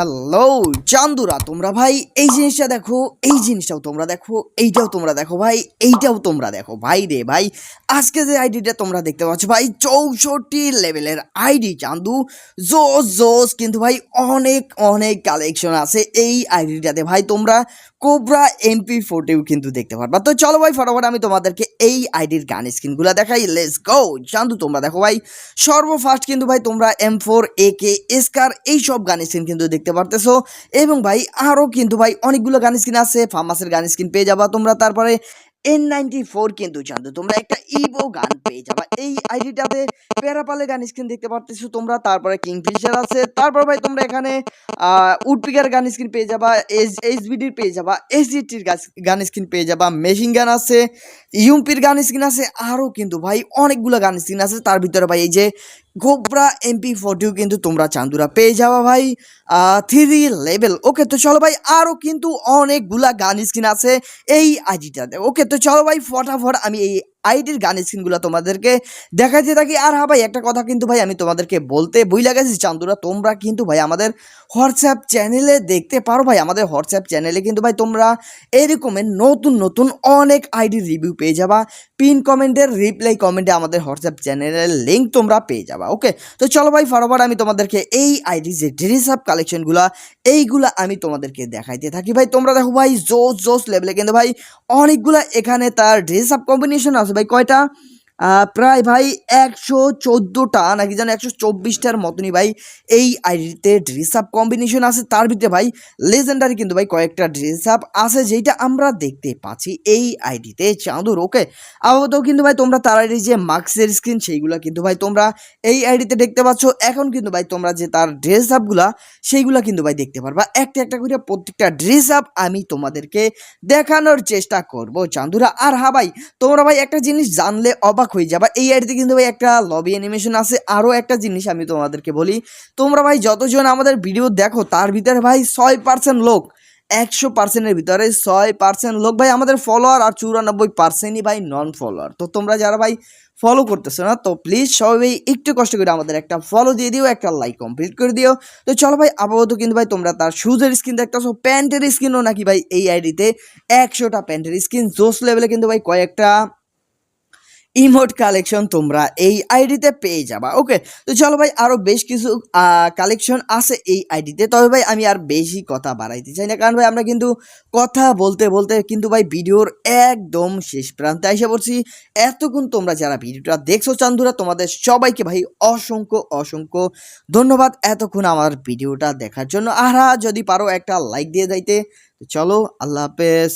Hello, চান্দুরা, তোমরা ভাই, এই জিনিসটা দেখো, এই জিনিসটাও তোমরা দেখো, এইটাও তোমরা দেখো ভাই, এইটাও তোমরা দেখো। ভাই রে ভাই, আজকে যে আইডিটা তোমরা দেখতে পাচ্ছ ভাই, চৌষট্টি লেভেলের আইডি, চান্দু। জোস জোস, কিন্তু ভাই অনেক অনেক কালেকশন আছে এই আইডিটাতে ভাই, তোমরা কোবরা এমপি ফোর্টিও কিন্তু দেখতে পারবা। তো চলো ভাই, ফটাফট আমি তোমাদেরকে এই আইডির গান স্ক্রিনগুলো দেখাই লেটস গো চান্দু, তোমরা দেখো ভাই সর্বফার্স্ট কিন্তু ভাই, তোমরা এম ফোর এ কে এসকার এইসব গান স্ক্রিন কিন্তু দেখতে পারতেছো। এবং ভাই আরও কিন্তু ভাই অনেকগুলো গান স্কিন আছে ফার্মাসের গান স্কিন পেয়ে যাবা তোমরা। তারপরে এন নাইনটি ফোর কিন্তু জানতো। তোমরা একটা ইভো গান পেয়ে যাবা। এই আইডিটাতে প্যারাপালে গান স্ক্রিন দেখতে পারতেছো তোমরা, তারপরে আছে, তারপর ভাই তোমরা এখানে উডপিকার গান স্ক্রিন পেয়ে যাবা এইচ এইচবিডির পেয়ে যাবা এইচডিটির গান স্ক্রিন পেয়ে যাবা মেশিন গান আছে গান স্ক্রিন আছে আরও কিন্তু ভাই অনেকগুলো গান স্ক্রিন আছে। তার ভিতরে ভাই এই যে গোবরা এমপি ফোর্টিও কিন্তু তোমরা চান্দুরা পেয়ে যাবা ভাই থ্রি লেভেল ওকে তো চলো ভাই আরও কিন্তু অনেকগুলা গান স্ক্রিন আছে এই আইডিটাতে ওকে তো চলো ভাই ফটাফট আমি এই আইডির গান স্ক্রিনগুলো তোমাদেরকে দেখাইতে থাকি। আর হ্যাঁ ভাই, একটা কথা কিন্তু ভাই আমি তোমাদেরকে বলতে বই লাগাইছি চান্দুরা, তোমরা কিন্তু ভাই আমাদের হোয়াটসঅ্যাপ চ্যানেলে দেখতে পারো ভাই। আমাদের হোয়াটসঅ্যাপ চ্যানেলে কিন্তু ভাই তোমরা এরকমের নতুন নতুন অনেক আইডির রিভিউ পেয়ে যাবা। পিন কমেন্টের রিপ্লাই কমেন্টে আমাদের হোয়াটসঅ্যাপ চ্যানেলের লিঙ্ক তোমরা পেয়ে যাবা ওকে তো চলো ভাই, ফটাফট আমি তোমাদেরকে এই আইডি যে ড্রেস আপ কালেকশনগুলো এইগুলা আমি তোমাদেরকে দেখাইতে থাকি। ভাই, তোমরা দেখো ভাই, জোস জোস লেভেলে কিন্তু ভাই অনেকগুলা এখানে তার ড্রেস আপ কম্বিনেশন আছে। ভাই কয়টা? প্রায় ভাই একশো চোদ্দোটা, নাকি যেন একশো চব্বিশটার মতনই ভাই এই আইডিতে ড্রেস আপ কম্বিনেশন আছে। তার ভিতরে ভাই লেজেন্ডারি কিন্তু ভাই কয়েকটা ড্রেস আপ আছে যেটা আমরা দেখতে পাচ্ছি এই আইডিতে। চাঁদুর ওকে আপাতত কিন্তু ভাই তোমরা তার আইডি যে মার্কসের স্ক্রিন সেইগুলো কিন্তু ভাই তোমরা এই আইডিতে দেখতে পাচ্ছ। এখন কিন্তু ভাই তোমরা যে তার ড্রেস আপগুলা সেইগুলা কিন্তু ভাই দেখতে পারবা। একটা একটা করে প্রত্যেকটা ড্রেস আপ আমি তোমাদেরকে দেখানোর চেষ্টা করব চাঁদুরা। আর হা ভাই, তোমরা ভাই একটা জিনিস জানলে অবাক হয়ে যাবা। এই আইডিতে কিন্তু ভাই একটা লবি অ্যানিমেশন আছে। আরও একটা জিনিস আমি তোমাদেরকে বলি। তোমরা ভাই যতজন আমাদের ভিডিও দেখো, তার ভিতরে ভাই ছয় পার্সেন্ট লোক, একশো পার্সেন্টের ভিতরে ছয় পার্সেন্ট লোক ভাই আমাদের ফলোয়ার আর চুরানব্বই পার্সেন্টই ভাই নন ফলোয়ার তো তোমরা যারা ভাই ফলো করতেছো না, তো প্লিজ সবাই একটু কষ্ট করে আমাদের একটা ফলো দিয়ে দিও, একটা লাইক কমপ্লিট করে দিও। তো চলো ভাই, আপাতত কিন্তু ভাই তোমরা তার শুজের স্কিন দেখতেছো, প্যান্টের স্কিনও নাকি ভাই এই আইডিতে একশোটা প্যান্টের স্কিন জোস লেভেলে কিন্তু ভাই কয়েকটা ইমোট কালেকশন তোমরা এই আইডিতে পেয়ে যাবা ওকে তো চলো ভাই আরও বেশ কিছু কালেকশন আছে এই আইডিতে তবে ভাই আমি আর বেশি কথা বাড়াইতে চাই না কারণ ভাই আমরা কিন্তু কথা বলতে বলতে কিন্তু ভাই ভিডিওর একদম শেষ প্রান্তে এসে পড়ছি। এতক্ষণ তোমরা যারা ভিডিওটা দেখছ চান্দুরা তোমাদের সবাইকে ভাই অসংখ্য অসংখ্য ধন্যবাদ এতক্ষণ আমার ভিডিওটা দেখার জন্য। আর হ্যাঁ, যদি পারো একটা লাইক দিয়ে যাইতে। চলো আল্লাহ হাফেজ।